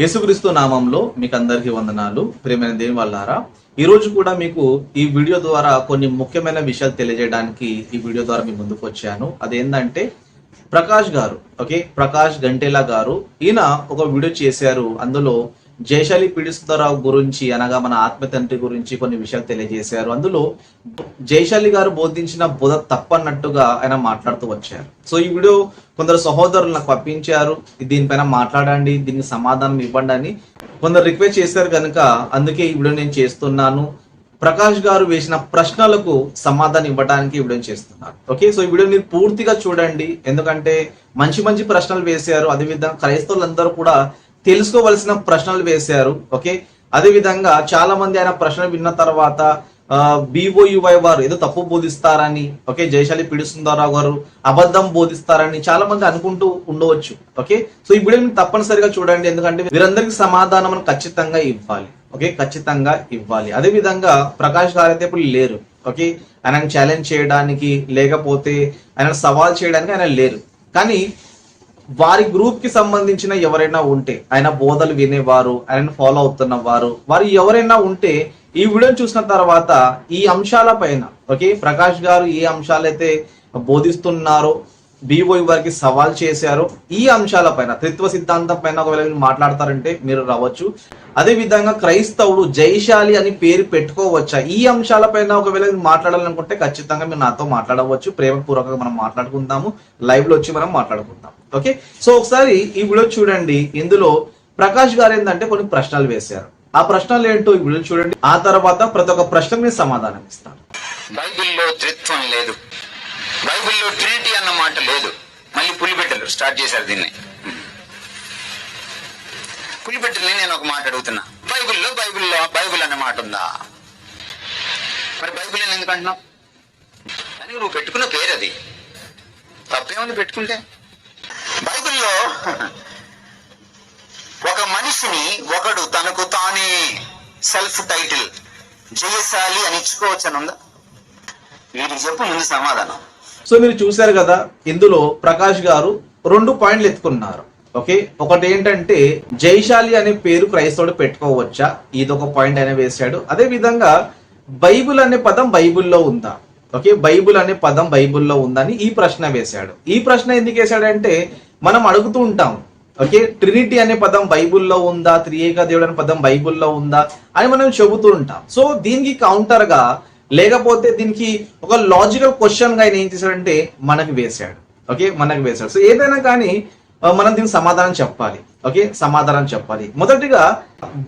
యేసుక్రీస్తు నామంలో మీకు అందరికీ వందనాలు. ప్రేమైన దేని వాళ్ళారా ఈరోజు కూడా మీకు ఈ వీడియో ద్వారా కొన్ని ముఖ్యమైన విషయాలు తెలియజేయడానికి ఈ వీడియో ద్వారా మీ ముందుకు వచ్చాను. అదేంటంటే ప్రకాష్ గారు ఓకే? ప్రకాష్ గంటేలా గారు ఈయన ఒక వీడియో చేశారు. అందులో జయశాలి పీడిస్తారావు గురించి అనగా మన ఆత్మ తండ్రి గురించి కొన్ని విషయాలు తెలియజేశారు. అందులో జయశాలి గారు బోధించిన బుధ తప్పన్నట్టుగా ఆయన మాట్లాడుతూ వచ్చారు. సో ఈ వీడియో కొందరు సహోదరులు నాకు పంపించారు. దీనిపైన మాట్లాడండి దీనికి సమాధానం ఇవ్వండి అని కొందరు రిక్వెస్ట్ చేశారు కనుక అందుకే ఈ వీడియో నేను చేస్తున్నాను. ప్రకాష్ గారు వేసిన ప్రశ్నలకు సమాధానం ఇవ్వడానికి వీడియో చేస్తున్నారు. ఓకే సో ఈ వీడియో మీరు పూర్తిగా చూడండి. ఎందుకంటే మంచి మంచి ప్రశ్నలు వేశారు. అదేవిధంగా క్రైస్తవులందరూ కూడా తెలుసుకోవలసిన ప్రశ్నలు వేశారు ఓకే? అదే విధంగా చాలా మంది ఆయన ప్రశ్నలు విన్న తర్వాత బీఓయువై వారు ఏదో తప్పు బోధిస్తారని ఓకే? జయశాలి పిడుసుందరరావు గారు అబద్ధం బోధిస్తారని చాలా మంది అనుకుంటూ ఉండవచ్చు ఓకే? సో ఈ వీడియో తప్పనిసరిగా చూడండి. ఎందుకంటే వీరందరికీ సమాధానం ఖచ్చితంగా ఇవ్వాలి ఓకే? ఖచ్చితంగా ఇవ్వాలి. అదే విధంగా ప్రకాష్ గారు అయితే ఇప్పుడు లేరు ఓకే? ఆయనను ఛాలెంజ్ చేయడానికి లేకపోతే ఆయన సవాల్ చేయడానికి ఆయన లేరు. కానీ వారి గ్రూప్కి సంబంధించిన ఎవరైనా ఉంటే ఆయన బోధలు వినేవారు ఆయన ఫాలో అవుతున్న వారు వారు ఎవరైనా ఉంటే ఈ వీడియోని చూసిన తర్వాత ఈ అంశాల పైన ఓకే ప్రకాష్ గారు ఏ అంశాలైతే బోధిస్తున్నారో బీఓ వారికి సవాల్ చేశారో. ఈ అంశాల పైన త్రిత్వ సిద్ధాంతం పైన ఒకవేళ మీరు మాట్లాడతారంటే మీరు రావచ్చు. అదే విధంగా క్రైస్తవుడు జైశాలి అని పేరు పెట్టుకోవచ్చా? ఈ అంశాల పైన ఒకవేళ మీరు మాట్లాడాలనుకుంటే ఖచ్చితంగా మీరు నాతో మాట్లాడవచ్చు. ప్రేమపూర్వకంగా మనం మాట్లాడుకుందాము. లైవ్లో వచ్చి మనం మాట్లాడుకుందాం. ఓకే సో ఒకసారి ఈ వీడియో చూడండి. ఇందులో ప్రకాష్ గారు ఏంటంటే కొన్ని ప్రశ్నలు వేశారు. ఆ ప్రశ్నలు ఏంటో ఈ వీడియో చూడండి. ఆ తర్వాత ప్రతి ఒక్క ప్రశ్నకు నేను సమాధానం ఇస్తాను. బైబిల్లో త్రిత్వం లేదు. బైబిల్లో ట్రినిటీ అన్న మాట లేదు. మళ్ళీ పులిబిడ్డలు స్టార్ట్ చేశారు దీన్ని. పులిబిడ్డల్ని నేను ఒక మాట అడుగుతున్నా. బైబిల్లో బైబిల్లో బైబిల్ అన్న మాట ఉందా? మరి బైబిల్ అని ఎందుకు అంటున్నావు? అని నువ్వు పెట్టుకున్న పేరు అది. తప్పేమని పెట్టుకుంటే? బైబిల్లో ఒక మనిషిని ఒకడు తనకు తానే సెల్ఫ్ టైటిల్ జయశాలి అని ఇచ్చుకోవచ్చు అని ఉందా? వీటికి చెప్పు ముందు సమాధానం. సో మీరు చూశారు కదా ఇందులో ప్రకాష్ గారు రెండు పాయింట్లు ఎత్తుకున్నారు. ఓకే? ఒకటి ఏంటంటే జైశాలి అనే పేరు క్రైస్తవుడు పెట్టుకోవచ్చా? ఇది ఒక పాయింట్ ఆయన వేశాడు. అదే విధంగా బైబుల్ అనే పదం బైబుల్లో ఉందా? ఓకే? బైబిల్ అనే పదం బైబిల్లో ఉందని ఈ ప్రశ్న వేశాడు. ఈ ప్రశ్న ఎందుకు వేశాడంటే మనం అడుగుతూ ఉంటాం. ఓకే? ట్రినిటీ అనే పదం బైబుల్లో ఉందా? త్రియేక దేవుడు అనే పదం బైబుల్లో ఉందా? అని మనం చెబుతూ ఉంటాం. సో దీనికి కౌంటర్గా లేకపోతే దీనికి ఒక లాజికల్ క్వశ్చన్గా ఆయన ఏం చేశాడంటే మనకు వేశాడు. ఓకే మనకు వేశాడు. సో ఏదైనా కానీ మనం దీనికి సమాధానం చెప్పాలి. ఓకే సమాధానం చెప్పాలి. మొదటిగా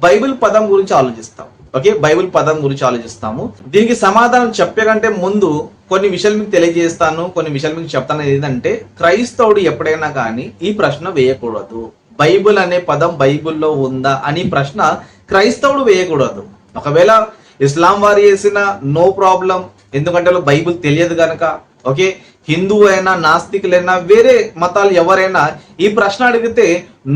బైబిల్ పదం గురించి ఆలోచిస్తాం. ఓకే బైబిల్ పదం గురించి ఆలోచిస్తాము. దీనికి సమాధానం చెప్పే కంటే ముందు కొన్ని విషయాలు మీకు తెలియజేస్తాను. కొన్ని విషయాలు మీకు చెప్తాను. ఏంటంటే క్రైస్తవుడు ఎప్పుడైనా కానీ ఈ ప్రశ్న వేయకూడదు. బైబిల్ అనే పదం బైబిల్లో ఉందా అని ప్రశ్న క్రైస్తవుడు వేయకూడదు. ఒకవేళ ఇస్లాం వారు చేసిన నో ప్రాబ్లం ఎందుకంటే వాళ్ళకి బైబిల్ తెలియదు కనుక ఓకే? హిందూ అయినా నాస్తికులైనా వేరే మతాలు ఎవరైనా ఈ ప్రశ్న అడిగితే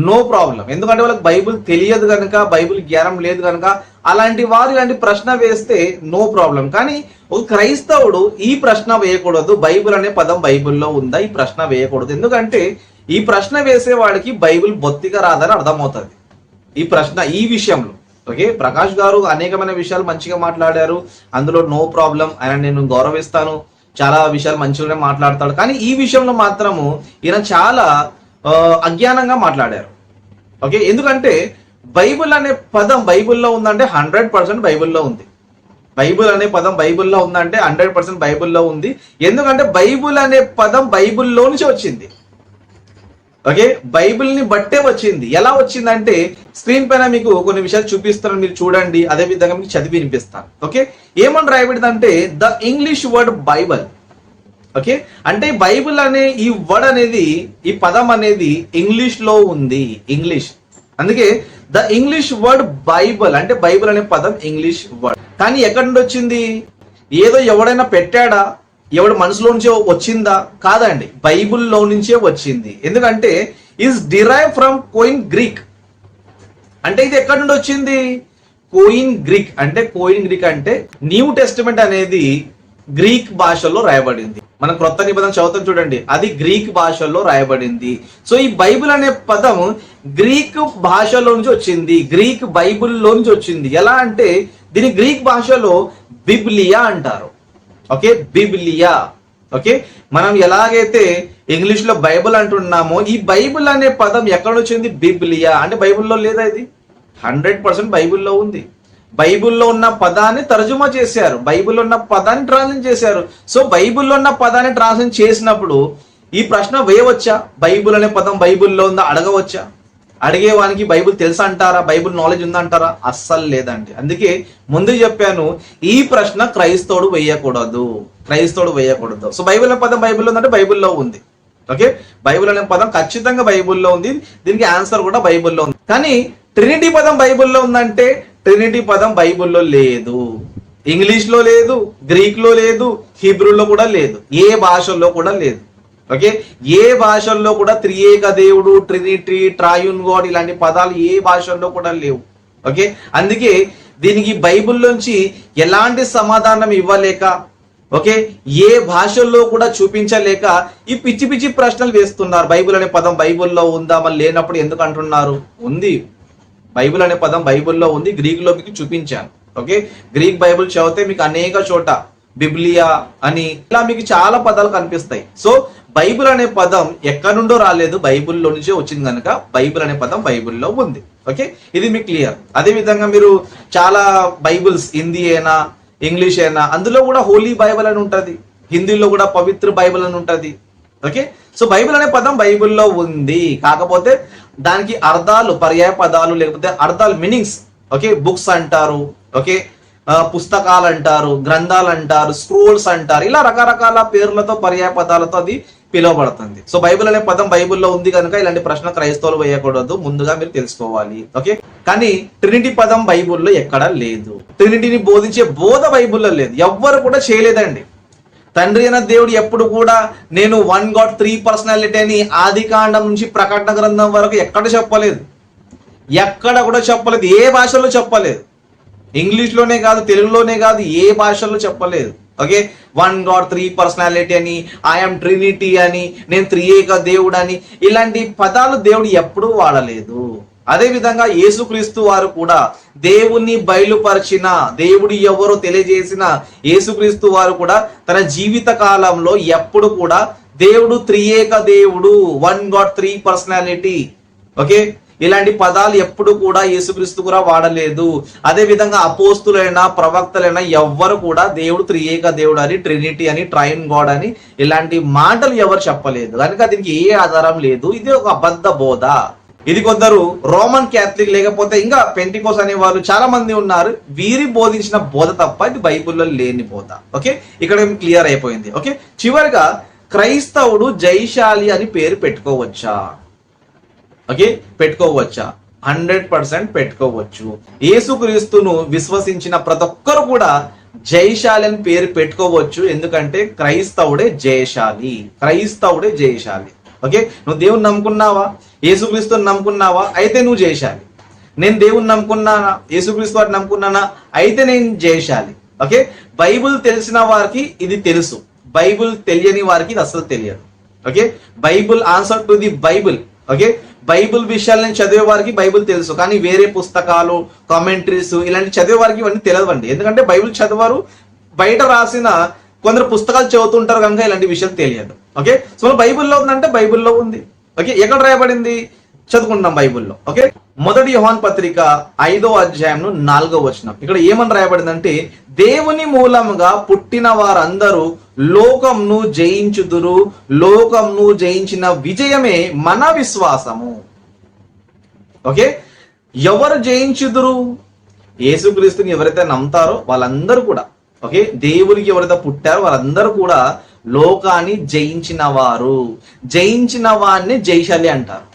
నో ప్రాబ్లం ఎందుకంటే వాళ్ళకి బైబిల్ తెలియదు కనుక బైబిల్ జ్ఞానం లేదు కనుక అలాంటి వారు ఇలాంటి ప్రశ్న వేస్తే నో ప్రాబ్లం కానీ ఒక క్రైస్తవుడు ఈ ప్రశ్న వేయకూడదు. బైబిల్ అనే పదం బైబిల్లో ఉందా? ఈ ప్రశ్న వేయకూడదు. ఎందుకంటే ఈ ప్రశ్న వేసే వాడికి బైబిల్ బొత్తిగా రాదని అర్థమవుతుంది. ఈ ప్రశ్న ఈ విషయంలో. ఓకే? ప్రకాష్ గారు అనేకమైన విషయాలు మంచిగా మాట్లాడారు. అందులో నో ప్రాబ్లం ఆయన నేను గౌరవిస్తాను. చాలా విషయాలు మంచిగానే మాట్లాడతాడు. కానీ ఈ విషయంలో మాత్రము ఈయన చాలా అజ్ఞానంగా మాట్లాడారు. ఓకే? ఎందుకంటే బైబిల్ అనే పదం బైబిల్లో ఉందంటే హండ్రెడ్ పర్సెంట్ బైబిల్లో ఉంది. బైబిల్ అనే పదం బైబిల్లో ఉందంటే హండ్రెడ్ పర్సెంట్ బైబిల్లో ఉంది. ఎందుకంటే బైబిల్ అనే పదం బైబిల్లో నుంచి వచ్చింది. ఓకే బైబిల్ని బట్టే వచ్చింది. ఎలా వచ్చిందంటే స్క్రీన్ పైన మీకు కొన్ని విషయాలు చూపిస్తాను మీరు చూడండి అదే విధంగా మీకు చదివి వినిపిస్తాను. ఓకే ఏమని రాయబడిందంటే the English word Bible okay అంటే బైబిల్ అనే ఈ వర్డ్ అనేది ఈ పదం అనేది ఇంగ్లీష్లో ఉంది. ఇంగ్లీష్ అందుకే ద ఇంగ్లీష్ వర్డ్ బైబిల్ అంటే బైబిల్ అనే పదం ఇంగ్లీష్ వర్డ్ కానీ ఎక్కడి నుండి వచ్చింది? ఏదో ఎవడైనా పెట్టాడా? ఎవడు మనసులో నుంచే వచ్చిందా? కాదండి. బైబిల్లో నుంచే వచ్చింది. ఎందుకంటే is derive from koine Greek అంటే ఇది ఎక్కడి నుండి వచ్చింది? కోయిన్ గ్రీక్ అంటే కోయిన్ గ్రీక్ అంటే న్యూ టెస్టిమెంట్ అనేది గ్రీక్ భాషలో రాయబడింది. మనం క్రొత్త నిబంధన చదువుతాం చూడండి. అది గ్రీక్ భాషలో రాయబడింది. సో ఈ బైబిల్ అనే పదం గ్రీక్ భాషలో నుంచి వచ్చింది. గ్రీక్ బైబిల్లో నుంచి వచ్చింది. ఎలా అంటే దీని గ్రీక్ భాషలో బిబ్లియా అంటారు. ఓకే? బిబ్లియా. ఓకే? మనం ఎలాగైతే ఇంగ్లీష్లో బైబిల్ అంటున్నామో ఈ బైబిల్ అనే పదం ఎక్కడ వచ్చింది? బిబ్లియా. అంటే బైబిల్లో లేదా ఇది? హండ్రెడ్ పర్సెంట్ బైబిల్లో ఉంది. బైబిల్లో ఉన్న పదాన్ని తర్జుమా చేశారు. బైబిల్లో ఉన్న పదాన్ని ట్రాన్స్లేట్ చేశారు. సో బైబిల్లో ఉన్న పదాన్ని ట్రాన్స్లేట్ చేసినప్పుడు ఈ ప్రశ్న వేయవచ్చా? బైబిల్ అనే పదం బైబిల్లో ఉందా? అడగవచ్చా? అడిగేవానికి బైబిల్ తెలుసా అంటారా? బైబిల్ నాలెడ్జ్ ఉందంటారా అస్సలు లేదండి. అందుకే ముందు చెప్పాను ఈ ప్రశ్న క్రైస్తవుడు వేయకూడదు. క్రైస్తవుడు వేయకూడదు. సో బైబిల్ అనే పదం బైబిల్లో ఉందంటే బైబిల్లో ఉంది. ఓకే బైబిల్ అనే పదం ఖచ్చితంగా బైబిల్లో ఉంది. దీనికి ఆన్సర్ కూడా బైబిల్లో ఉంది. కానీ ట్రినిటీ పదం బైబిల్లో ఉందంటే ట్రినిటీ పదం బైబిల్లో లేదు. ఇంగ్లీష్లో లేదు గ్రీక్లో లేదు హీబ్రూలో కూడా లేదు. ఏ భాషల్లో కూడా లేదు. ఓకే? ఏ భాషల్లో కూడా త్రియేక దేవుడు ట్రినిటీ ట్రాయున్ గాడ్ ఇలాంటి పదాలు ఏ భాషల్లో కూడా లేవు. ఓకే? అందుకే దీనికి బైబిల్లోంచి ఎలాంటి సమాధానం ఇవ్వలేక ఓకే? ఏ భాషల్లో కూడా చూపించలేక ఈ పిచ్చి పిచ్చి ప్రశ్నలు వేస్తున్నారు. బైబిల్ అనే పదం బైబిల్లో ఉందా? మరి లేనప్పుడు ఎందుకు అంటున్నారు? ఉంది. బైబిల్ అనే పదం బైబిల్లో ఉంది. గ్రీక్లో మీకు చూపించాను. ఓకే? గ్రీక్ బైబిల్ చదివితే మీకు అనేక చోట బిబ్లియా అని ఇలా మీకు చాలా పదాలు కనిపిస్తాయి. సో బైబిల్ అనే పదం ఎక్కడి నుండో రాలేదు బైబిల్లో నుంచే వచ్చింది కనుక బైబిల్ అనే పదం బైబిల్లో ఉంది. ఓకే? ఇది మీకు క్లియర్. అదే విధంగా మీరు చాలా బైబిల్స్ హిందీ అయినా ఇంగ్లీష్ అయినా అందులో కూడా హోలీ బైబిల్ అని ఉంటుంది. హిందీలో కూడా పవిత్ర బైబిల్ అని ఉంటుంది. ఓకే? సో బైబిల్ అనే పదం బైబిల్లో ఉంది. కాకపోతే దానికి అర్థాలు పర్యాయ పదాలు లేకపోతే అర్థాలు మీనింగ్స్ ఓకే? బుక్స్ అంటారు. ఓకే? పుస్తకాలు అంటారు గ్రంథాలు అంటారు స్క్రోల్స్ అంటారు. ఇలా రకరకాల పేర్లతో పర్యాయ పదాలతో అది పిలువబడుతుంది. సో బైబిల్ అనే పదం బైబిల్లో ఉంది కనుక ఇలాంటి ప్రశ్న క్రైస్తవులు వేయకూడదు. ముందుగా మీరు తెలుసుకోవాలి. ఓకే? కానీ ట్రినిటీ పదం బైబిల్లో ఎక్కడా లేదు. ట్రినిటీని బోధించే బోధ బైబిల్లో లేదు. ఎవ్వరు కూడా చేయలేదండి. తండ్రి అయిన దేవుడు ఎప్పుడు కూడా నేను వన్ గాడ్ త్రీ పర్సనాలిటీ అని ఆది కాండం నుంచి ప్రకటన గ్రంథం వరకు ఎక్కడ చెప్పలేదు. ఎక్కడ కూడా చెప్పలేదు. ఏ భాషలో చెప్పలేదు. ఇంగ్లీష్లోనే కాదు తెలుగులోనే కాదు ఏ భాషలో చెప్పలేదు. Okay? One god three personality అని ఐఎమ్ ట్రినిటీ అని నేను త్రియేక దేవుడు అని ఇలాంటి పదాలు దేవుడు ఎప్పుడూ వాడలేదు. అదే విధంగా యేసుక్రీస్తు వారు కూడా దేవుణ్ణి బయలుపరిచిన దేవుడు ఎవరో తెలియజేసిన యేసుక్రీస్తు వారు కూడా తన జీవిత కాలంలో ఎప్పుడు కూడా దేవుడు త్రియేక దేవుడు one god three personality okay? ఇలాంటి పదాలు ఎప్పుడు కూడా యేసుక్రీస్తు కూడా వాడలేదు. అదే విధంగా అపోస్తులైనా ప్రవక్తలైనా ఎవ్వరు కూడా దేవుడు త్రియేక దేవుడు అని ట్రినిటీ అని ట్రైన్ గాడ్ అని ఇలాంటి మాటలు ఎవరు చెప్పలేదు. కనుక దీనికి ఏ ఆధారం లేదు. ఇది ఒక అబద్ధ బోధ. ఇది కొందరు రోమన్ క్యాథలిక్ లేకపోతే ఇంకా పెంటికోస్ అనే వాళ్ళు చాలా మంది ఉన్నారు. వీరి బోధించిన బోధ తప్ప ఇది బైబిల్లో లేని బోధ. ఓకే? ఇక్కడ క్లియర్ అయిపోయింది. ఓకే? చివరిగా క్రైస్తవుడు జైశాలి అని పేరు పెట్టుకోవచ్చా? ఓకే? పెట్టుకోవచ్చా? హండ్రెడ్ పర్సెంట్ పెట్టుకోవచ్చు. యేసుక్రీస్తును విశ్వసించిన ప్రతి ఒక్కరు కూడా జయశాలి అని పేరు పెట్టుకోవచ్చు. ఎందుకంటే క్రైస్తవుడే జయశాలి. క్రైస్తవుడే జయశాలి. ఓకే? నువ్వు దేవుని నమ్ముకున్నావా? యేసుక్రీస్తుని నమ్ముకున్నావా? అయితే నువ్వు జయశాలి. నేను దేవుని నమ్ముకున్నానా? యేసుక్రీస్తు వారిని నమ్ముకున్నానా? అయితే నేను జయశాలి. ఓకే? బైబిల్ తెలిసిన వారికి ఇది తెలుసు. బైబిల్ తెలియని వారికి ఇది అసలు తెలియదు. Okay? Bible answer to the Bible. Okay Bible నేను చదివే వారికి బైబిల్ తెలుసు. కానీ వేరే పుస్తకాలు కామెంటరీస్ ఇలాంటి చదివే వారికి ఇవన్నీ తెలియదండి ఎందుకంటే బైబిల్ చదివారు బయట రాసిన కొందరు పుస్తకాలు చదువుతుంటారు కనుక ఇలాంటి విషయాలు తెలియదు. ఓకే సో బైబిల్లో ఉందంటే బైబిల్లో ఉంది. ఓకే ఎక్కడ రాయబడింది? చదువుకుంటున్నాం బైబుల్లో. ఓకే? మొదటి యోహాన్ పత్రిక ఐదో అధ్యాయంలో నాలుగో వచనం. ఇక్కడ ఏమని రాయబడిందంటే దేవుని మూలముగా పుట్టిన వారందరూ లోకంను జయించుదురు. లోకంను జయించిన విజయమే మన విశ్వాసము. ఓకే? ఎవరు జయించుదురు? యేసుక్రీస్తుని ఎవరైతే నమ్ముతారో వాళ్ళందరూ కూడా. ఓకే? దేవునికి ఎవరైతే పుట్టారో వాళ్ళందరూ కూడా లోకాన్ని జయించిన వారు జయించిన వాడిని జయశాలి అంటారు.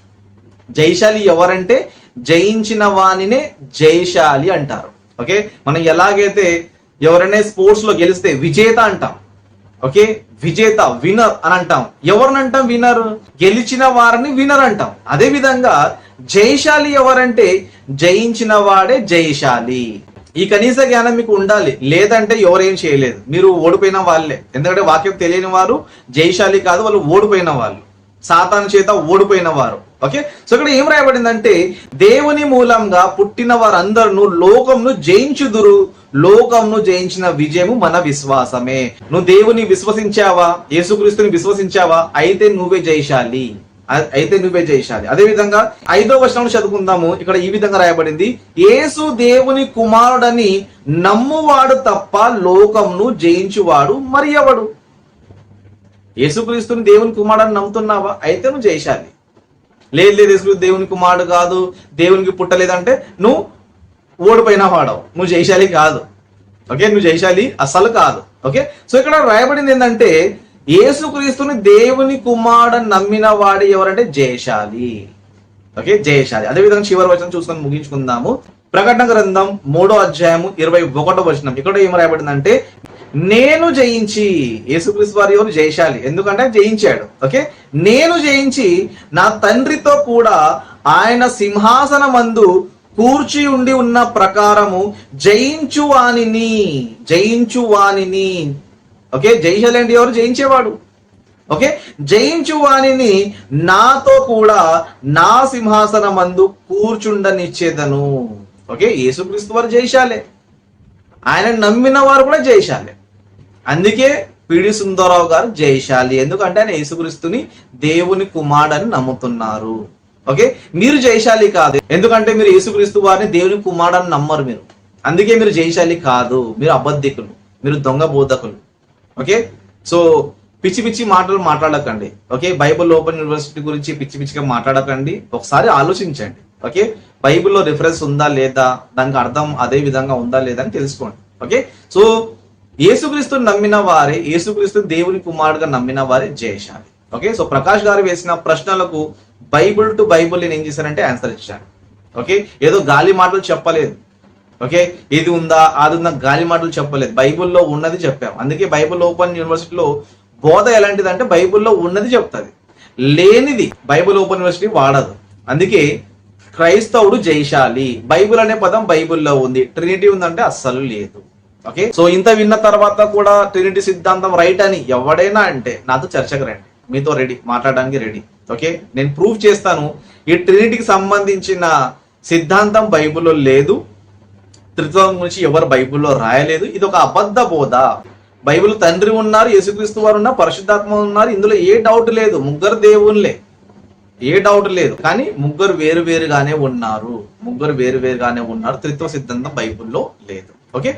జైశాలి ఎవరంటే జయించిన వానినే జైశాలి అంటారు. ఓకే? మనం ఎలాగైతే ఎవరైనా స్పోర్ట్స్లో గెలిస్తే విజేత అంటాం. ఓకే? విజేత వినర్ అని అంటాం. ఎవరిని అంటాం వినర్ గెలిచిన వారిని వినర్ అంటాం. అదే విధంగా జయశాలి ఎవరంటే జయించిన వాడే జయశాలి ఈ కనీస జ్ఞానం మీకు ఉండాలి. లేదంటే ఎవరేం చేయలేదు. మీరు ఓడిపోయిన వాళ్ళే. ఎందుకంటే వాక్యం తెలియని వారు జయశాలి కాదు వాళ్ళు ఓడిపోయిన వాళ్ళు. సాతాను చేత ఓడిపోయిన వారు. ఓకే సో ఇక్కడ ఏం రాయబడిందంటే దేవుని మూలంగా పుట్టిన వారందరూ లోకంను జయించుదురు. లోకంను జయించిన విజయము మన విశ్వాసమే. నువ్వు దేవుని విశ్వసించావా? యేసుక్రీస్తుని విశ్వసించావా? అయితే నువ్వే జయశాలి అయితే నువ్వే జయశాలి అదే విధంగా ఐదో వచనం చదువుకుందాము. ఇక్కడ ఈ విధంగా రాయబడింది. యేసు దేవుని కుమారుడని నమ్మువాడు తప్ప లోకంను జయించువాడు మరి ఎవడు? యేసుక్రీస్తుని దేవుని కుమారుడని నమ్ముతున్నావా? అయితే నువ్వు జయశాలి. లేదు లేదు యేసు దేవుని కుమారుడు కాదు దేవునికి పుట్టలేదంటే నువ్వు ఓడిపోయిన వాడవు. నువ్వు జయశాలి కాదు. ఓకే? నువ్వు జయశాలి అసలు కాదు. ఓకే? సో ఇక్కడ రాయబడింది ఏంటంటే యేసుక్రీస్తుని దేవుని కుమారుడు నమ్మిన వాడు ఎవరంటే జయశాలి. ఓకే? జయశాలి. అదే విధంగా చివరి వచనం చూసుకొని ముగించుకుందాము. ప్రకటన గ్రంథం మూడో అధ్యాయము ఇరవై ఒకటో వచనం. ఇక్కడ ఏం రాయబడిందంటే నేను జయించి యేసుక్రీస్తు వారి ఎవరు జయశాలి ఎందుకంటే జయించాడు. ఓకే? నేను జయించి నా తండ్రితో కూడా ఆయన సింహాసనమందు కూర్చి ఉండి ఉన్న ప్రకారము జయించు వానిని జయించు వానిని. ఓకే? జయశాలి ఎవరు? జయించేవాడు. ఓకే? జయించు వానిని నాతో కూడా నా సింహాసనమందు కూర్చుండనిచ్చేదను. ఓకే? యేసుక్రీస్తు వారు జయశాలే ఆయన నమ్మిన వారు కూడా జయశాలే అందుకే పిడి సుందరరావు గారు జయశాలి. ఎందుకంటే ఆయన యేసుక్రీస్తుని దేవుని కుమారుడని నమ్ముతున్నారు. ఓకే? మీరు జయశాలి కాదు. ఎందుకంటే మీరు యేసుక్రీస్తు వారిని దేవుని కుమారుడని నమ్మరు మీరు. అందుకే మీరు జయశాలి కాదు. మీరు అబద్ధికులు. మీరు దొంగ బోధకులు. ఓకే? సో పిచ్చి పిచ్చి మాటలు మాట్లాడకండి. ఓకే? బైబిల్ ఓపెన్ యూనివర్సిటీ గురించి పిచ్చి పిచ్చిగా మాట్లాడకండి. ఒకసారి ఆలోచించండి. ఓకే? బైబిల్లో రిఫరెన్స్ ఉందా లేదా? దానికి అర్థం అదే విధంగా ఉందా లేదా అని తెలుసుకోండి. ఓకే? సో యేసుక్రీస్తుని నమ్మిన వారే యేసుక్రీస్తు దేవుని కుమారుడుగా నమ్మిన వారే జయశాలి. ఓకే సో ప్రకాష్ గారు వేసిన ప్రశ్నలకు బైబిల్ టు బైబుల్ నేను ఏం చేశానంటే ఆన్సర్ ఇచ్చాను. ఓకే ఏదో గాలి మాటలు చెప్పలేదు. ఓకే ఇది ఉందా అది ఉందా గాలి మాటలు చెప్పలేదు. బైబిల్లో ఉన్నది చెప్పాం. అందుకే బైబిల్ ఓపెన్ యూనివర్సిటీలో బోధ ఎలాంటిది అంటే బైబిల్లో ఉన్నది చెప్తుంది. లేనిది బైబిల్ ఓపెన్ యూనివర్సిటీ వాడదు. అందుకే క్రైస్తవుడు జైశాలి బైబిల్ అనే పదం బైబిల్లో ఉంది. ట్రినిటీ ఉందంటే అస్సలు లేదు. ఓకే సో ఇంత విన్న తర్వాత కూడా ట్రినిటీ సిద్ధాంతం రైట్ అని ఎవడైనా అంటే నాతో చర్చకు రండి. మీతో రెడీ మాట్లాడడానికి రెడీ ఓకే నేను ప్రూవ్ చేస్తాను ఈ ట్రినిటీకి సంబంధించిన సిద్ధాంతం బైబిల్లో లేదు. త్రిత్వం గురించి ఎవరు బైబిల్లో రాయలేదు. ఇది ఒక అబద్ధ బోధ. బైబిల్ తండ్రి ఉన్నారు యేసుక్రీస్తు వారు ఉన్నారు పరిశుద్ధాత్మ ఉన్నారు. ఇందులో ఏ డౌట్ లేదు. ముగ్గురు దేవుళ్ళే. ఏ డౌట్ లేదు. కానీ ముగ్గురు వేరు వేరుగానే ఉన్నారు. ముగ్గురు వేరు వేరుగానే ఉన్నారు. త్రిత్వ సిద్ధాంతం బైబిల్లో లేదు. ఓకే